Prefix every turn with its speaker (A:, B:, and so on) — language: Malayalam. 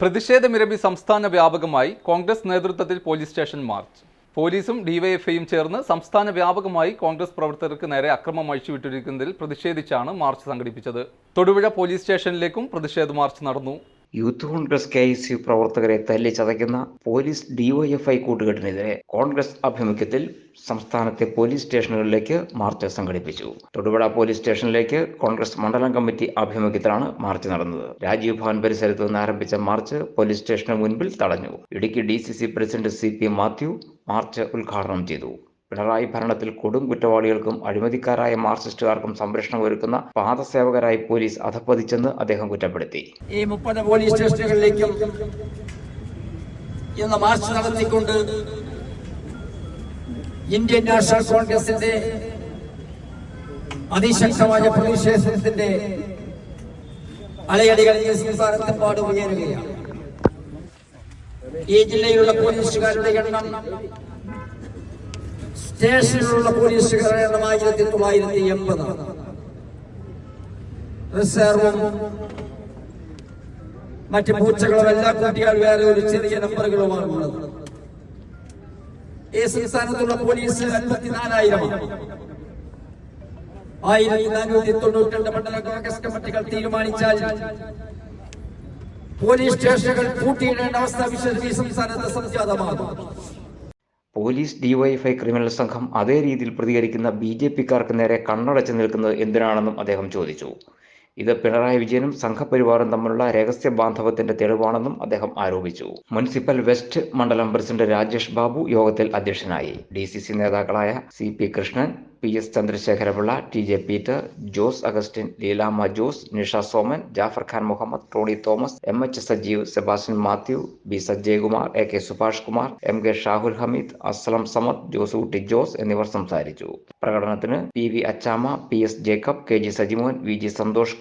A: പ്രതിഷേധമിരമ്പി സംസ്ഥാന വ്യാപകമായി കോൺഗ്രസ് നേതൃത്വത്തിൽ പോലീസ് സ്റ്റേഷൻ മാർച്ച്. പോലീസും ഡിവൈഎഫ്ഐയും ചേർന്ന് സംസ്ഥാന വ്യാപകമായി കോൺഗ്രസ് പ്രവർത്തകർക്ക് നേരെ അക്രമം അഴിച്ചുവിട്ടിരിക്കുന്നതിൽ പ്രതിഷേധിച്ചാണ് മാർച്ച് സംഘടിപ്പിച്ചത്. തൊടുപുഴ പോലീസ് സ്റ്റേഷനിലേക്കും പ്രതിഷേധ മാർച്ച് നടന്നു.
B: യൂത്ത് കോൺഗ്രസ് കെ യു പ്രവർത്തകരെ തല്ലി ചതയ്ക്കുന്ന പോലീസ് ഡിവൈഎഫ്ഐ കൂട്ടുകെട്ടിനെതിരെ കോൺഗ്രസ് ആഭിമുഖ്യത്തിൽ സംസ്ഥാനത്തെ പോലീസ് സ്റ്റേഷനുകളിലേക്ക് മാർച്ച് സംഘടിപ്പിച്ചു. തൊടുപുഴ പോലീസ് സ്റ്റേഷനിലേക്ക് കോൺഗ്രസ് മണ്ഡലം കമ്മിറ്റി ആഭിമുഖ്യത്തിലാണ് മാർച്ച് നടന്നത്. രാജീവ് ഭവൻ പരിസരത്ത് നിന്ന് ആരംഭിച്ച മാർച്ച് പോലീസ് സ്റ്റേഷന് മുൻപിൽ തടഞ്ഞു. Idukki D C C president C P Mathew march ഉദ്ഘാടനം ചെയ്തു. പിണറായി ഭരണത്തിൽ കൊടും കുറ്റവാളികൾക്കും അഴിമതിക്കാരായ മാർക്സിസ്റ്റുകാർക്കും സംരക്ഷണം ഒരുക്കുന്ന പാദസേവകരായി പോലീസ് അധപ്പതിച്ചെന്ന് അദ്ദേഹം കുറ്റപ്പെടുത്തി.
C: ഈ മുപ്പത് പോലീസ് സ്റ്റേഷനുകളിലേക്കും ഇന്ന് മാർച്ച് നടത്തിക്കൊണ്ട് ഇന്ത്യൻ നാഷണൽ കോൺഗ്രസിന്റെ അതിശക്തമായ പ്രതിഷേധത്തിന്റെ ഉയരുകയാണ്. ഈ ജില്ലയിലുള്ള പോലീസുകാരുടെ എണ്ണം സ്റ്റേഷനിലുള്ള പോലീസുകാരുടെ എണ്ണം ആയിരത്തി തൊള്ളായിരത്തി എൺപത്. റിസർവും മറ്റ് പൂച്ചകളും എല്ലാ കൂട്ടിയാൽ വേറെ ഒരു ചെറിയ നമ്പറുകളുമാണ് ഉള്ളത്. ഈ സംസ്ഥാനത്തുള്ള പോലീസ് അൻപത്തിനാലായിരമാണ് ആയിരത്തി നാനൂറ്റി തൊണ്ണൂറ്റി രണ്ട് മണ്ഡല കോൺഗ്രസ് കമ്മിറ്റികൾ തീരുമാനിച്ചാൽ പോലീസ് സ്റ്റേഷനുകൾ പൂട്ടിയിടേണ്ട അവസ്ഥ ഈ സംസ്ഥാനത്ത് സംജാതമാകും.
B: പോലീസ് ഡിവൈഎഫ്ഐ ക്രിമിനൽ സംഘം അതേ രീതിയിൽ പ്രതികരിക്കുന്ന ബി ജെ പിക്കാർക്ക് നേരെ കണ്ണടച്ച് നിൽക്കുന്നത് എന്തിനാണെന്നും അദ്ദേഹം ചോദിച്ചു. ഇത് പിണറായി വിജയനും സംഘപരിവാറും തമ്മിലുള്ള രഹസ്യ ബാന്ധവത്തിന്റെ തെളിവാണെന്നും അദ്ദേഹം ആരോപിച്ചു. മുനിസിപ്പൽ വെസ്റ്റ് മണ്ഡലം പ്രസിഡന്റ് രാജേഷ് ബാബു യോഗത്തിൽ അധ്യക്ഷനായി. ഡി നേതാക്കളായ C P Krishnan P S Chandrasekharapillai T J Peter Jose Augustine Leelamma Jose Nisha Soman Jafar Khan Muhammad Tony Thomas M H Sajeev Sebastian Mathew B Sajayakumar A K Subhash Kumar M K Shahul Hameed Aslam Samad Josootty Jose എന്നിവർ സംസാരിച്ചു. പ്രകടനത്തിന് P V Achamma P S Jacob K G Sajimon V G Santhosh